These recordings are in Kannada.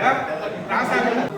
来，拿三个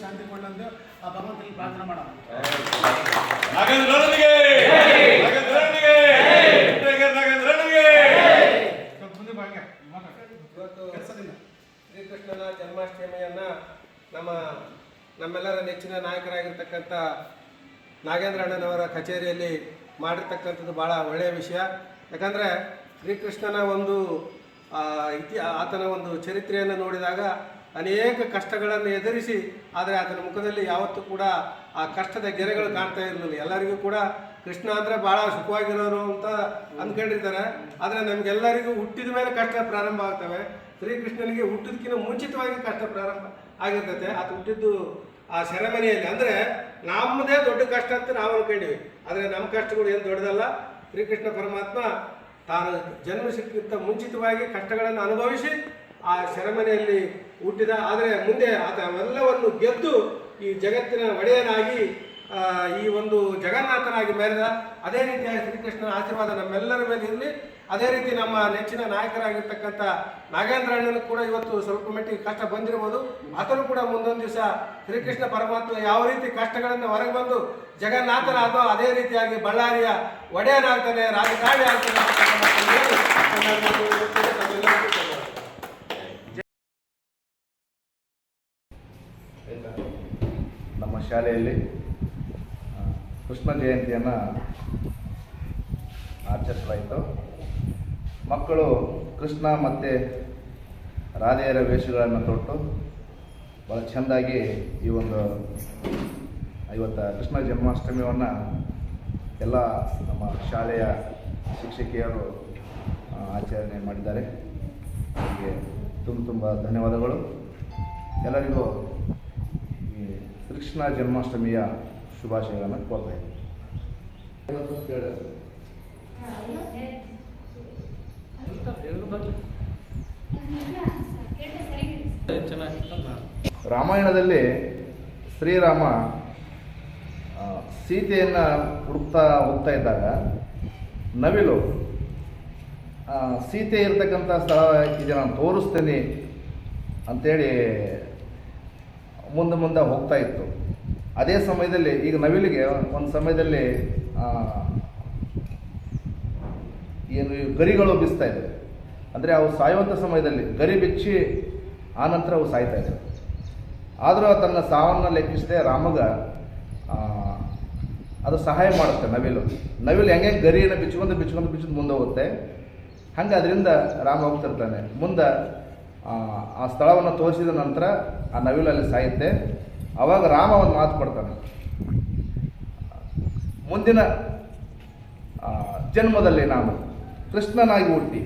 ಶಾಂತಿ ಕೊಂಡಂತೆ ಆ ಭಗವಂತನಲ್ಲಿ ಪ್ರಾರ್ಥನೆ ಮಾಡೋಣ ಇವತ್ತು ಶ್ರೀಕೃಷ್ಣನ ಜನ್ಮಾಷ್ಟಮಿಯನ್ನ ನಮ್ಮ ನಮ್ಮೆಲ್ಲರ ನೆಚ್ಚಿನ ನಾಯಕರಾಗಿರ್ತಕ್ಕಂಥ ನಾಗೇಂದ್ರ ಅಣ್ಣನವರ ಕಚೇರಿಯಲ್ಲಿ ಮಾಡಿರ್ತಕ್ಕಂಥದ್ದು ಭಾಳ ಒಳ್ಳೆಯ ವಿಷಯ ಯಾಕಂದರೆ ಶ್ರೀಕೃಷ್ಣನ ಒಂದು ಇತಿ ಆತನ ಒಂದು ಚರಿತ್ರೆಯನ್ನು ನೋಡಿದಾಗ ಅನೇಕ ಕಷ್ಟಗಳನ್ನು ಎದುರಿಸಿ, ಆದರೆ ಅದರ ಮುಖದಲ್ಲಿ ಯಾವತ್ತೂ ಕೂಡ ಆ ಕಷ್ಟದ ಗೆರೆಗಳು ಕಾಣ್ತಾ ಇರಲಿಲ್ಲ. ಎಲ್ಲರಿಗೂ ಕೂಡ ಕೃಷ್ಣ ಅಂದರೆ ಭಾಳ ಸುಖವಾಗಿರೋರು ಅಂತ ಅಂದ್ಕೊಂಡಿರ್ತಾರೆ. ಆದರೆ ನಮಗೆಲ್ಲರಿಗೂ ಹುಟ್ಟಿದ ಮೇಲೆ ಕಷ್ಟ ಪ್ರಾರಂಭ ಆಗ್ತವೆ. ಶ್ರೀಕೃಷ್ಣನಿಗೆ ಹುಟ್ಟಿದಕ್ಕಿಂತ ಮುಂಚಿತವಾಗಿ ಕಷ್ಟ ಪ್ರಾರಂಭ ಆಗಿರ್ತೈತೆ ಅದು ಹುಟ್ಟಿದ್ದು ಆ ಸೆರೆಮನೆಯಲ್ಲಿ ಅಂದರೆ ನಮ್ಮದೇ ದೊಡ್ಡ ಕಷ್ಟ ಅಂತ ನಾವು ಅನ್ಕೊಂಡಿವಿ. ಆದರೆ ನಮ್ಮ ಕಷ್ಟಗಳು ಏನು ದೊಡ್ಡದಲ್ಲ. ಶ್ರೀಕೃಷ್ಣ ಪರಮಾತ್ಮ ತಾನು ಜನ್ಮ ಸಿಕ್ಕಿಂತ ಮುಂಚಿತವಾಗಿ ಕಷ್ಟಗಳನ್ನು ಅನುಭವಿಸಿ ಆ ಸೆರೆಮನೆಯಲ್ಲಿ ಹುಟ್ಟಿದ, ಆದರೆ ಮುಂದೆ ಆತ ಅವೆಲ್ಲವನ್ನು ಗೆದ್ದು ಈ ಜಗತ್ತಿನ ಒಡೆಯನಾಗಿ ಈ ಒಂದು ಜಗನ್ನಾಥನಾಗಿ ಮೆರೆದ. ಅದೇ ರೀತಿಯಾಗಿ ಶ್ರೀಕೃಷ್ಣನ ಆಶೀರ್ವಾದ ನಮ್ಮೆಲ್ಲರ ಮೇಲೆ ಇರಲಿ. ಅದೇ ರೀತಿ ನಮ್ಮ ನೆಚ್ಚಿನ ನಾಯಕರಾಗಿರ್ತಕ್ಕಂಥ ನಾಗೇಂದ್ರ ಅಣ್ಣನು ಕೂಡ ಇವತ್ತು ಸ್ವಲ್ಪ ಮಟ್ಟಿಗೆ ಕಷ್ಟ ಬಂದಿರ್ಬೋದು. ಆತನು ಕೂಡ ಮುಂದೊಂದು ದಿವಸ ಶ್ರೀಕೃಷ್ಣ ಪರಮಾತ್ಮ ಯಾವ ರೀತಿ ಕಷ್ಟಗಳನ್ನು ಹೊರಗೆ ಬಂದು ಜಗನ್ನಾಥನಾದೋ, ಅದೇ ರೀತಿಯಾಗಿ ಬಳ್ಳಾರಿಯ ಒಡೆಯನಾಗ್ತಾನೆ, ರಾಜಕಾರಣಿ ಆಗ್ತಾನೆ ಶಾಲೆಯಲ್ಲಿ ಕೃಷ್ಣ ಜಯಂತಿಯನ್ನು ಆಚರಿಸಲಾಯಿತು. ಮಕ್ಕಳು ಕೃಷ್ಣ ಮತ್ತು ರಾಧೆಯರ ವೇಷಗಳನ್ನು ತೊಟ್ಟು ಭಾಳ ಚೆಂದಾಗಿ ಈ ಒಂದು ಇವತ್ತು ಕೃಷ್ಣ ಜನ್ಮಾಷ್ಟಮಿಯನ್ನು ಎಲ್ಲ ನಮ್ಮ ಶಾಲೆಯ ಶಿಕ್ಷಕಿಯರು ಆಚರಣೆ ಮಾಡಿದ್ದಾರೆ. ಅವರಿಗೆ ತುಂಬ ತುಂಬ ಧನ್ಯವಾದಗಳು. ಎಲ್ಲರಿಗೂ ಕೃಷ್ಣ ಜನ್ಮಾಷ್ಟಮಿಯ ಶುಭಾಶಯಗಳನ್ನು ಕೋರ್ತಾ ಇದ್ದೀನಿ. ರಾಮಾಯಣದಲ್ಲಿ ಶ್ರೀರಾಮ ಸೀತೆಯನ್ನು ಹುಡುಕ್ತಾ ಹೋಗ್ತಾ ಇದ್ದಾಗ ನವಿಲು ಸೀತೆ ಇರ್ತಕ್ಕಂಥ ಸ್ಥಳ ಇದೆ ನಾನು ತೋರಿಸ್ತೇನೆ ಅಂತೇಳಿ ಮುಂದೆ ಮುಂದೆ ಹೋಗ್ತಾ ಇತ್ತು. ಅದೇ ಸಮಯದಲ್ಲಿ ಈಗ ನವಿಲಿಗೆ ಒಂದು ಸಮಯದಲ್ಲಿ ಏನು ಗರಿಗಳು ಬಿಸ್ತಾ ಇದ್ದಾವೆ ಅಂದರೆ ಅವು ಸಾಯುವಂಥ ಸಮಯದಲ್ಲಿ ಗರಿ ಬಿಚ್ಚಿ ಆನಂತರ ಅವು ಸಾಯ್ತಾ ಇದ್ದಾವೆ ಆದರೂ ತನ್ನ ಸಾವನ್ನು ಲೆಕ್ಕಿಸದೆ ರಾಮಗ ಅದು ಸಹಾಯ ಮಾಡುತ್ತೆ ನವಿಲು. ನವಿಲು ಹೆಂಗೆ ಗರಿಯನ್ನು ಬಿಚ್ಕೊಂಡು ಬಿಚ್ಕೊಂಡು ಬಿಚ್ಕೊಂಡು ಮುಂದೆ ಹೋಗುತ್ತೆ. ಹಂಗೆ ಅದರಿಂದ ರಾಮ ಹೋಗ್ತಿರ್ತಾನೆ. ಮುಂದೆ ಆ, ಸ್ಥಳವನ್ನು ತೋರಿಸಿದ ನಂತರ ಆ ನವಿಲಲ್ಲಿ ಸಾಯುತ್ತೆ. ಅವಾಗ ರಾಮ ಒಂದು ಮಾತು ಕೊಡ್ತಾನೆ. ಮುಂದಿನ ಜನ್ಮದಲ್ಲಿ ನಾನು ಕೃಷ್ಣನಾಗಿ ಹುಟ್ಟಿ.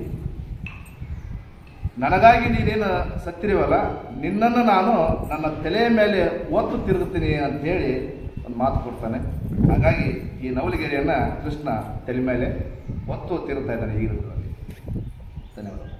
ನನಗಾಗಿ ನೀನೇನು ಸತ್ತಿರಿವಲ್ಲ ನಿನ್ನನ್ನು ನಾನು ನನ್ನ ತಲೆಯ ಮೇಲೆ ಒತ್ತು ತಿರುಗುತ್ತೀನಿ ಅಂತ ಹೇಳಿ ಒಂದು ಮಾತು ಕೊಡ್ತಾನೆ. ಹಾಗಾಗಿ ಈ ನವಲಗಿರಿಯನ್ನು ಕೃಷ್ಣ ತಲೆ ಮೇಲೆ ಒತ್ತು ತಿರುತ್ತಾ ಇದ್ದಾನೆ ಈಗಿನ. ಧನ್ಯವಾದ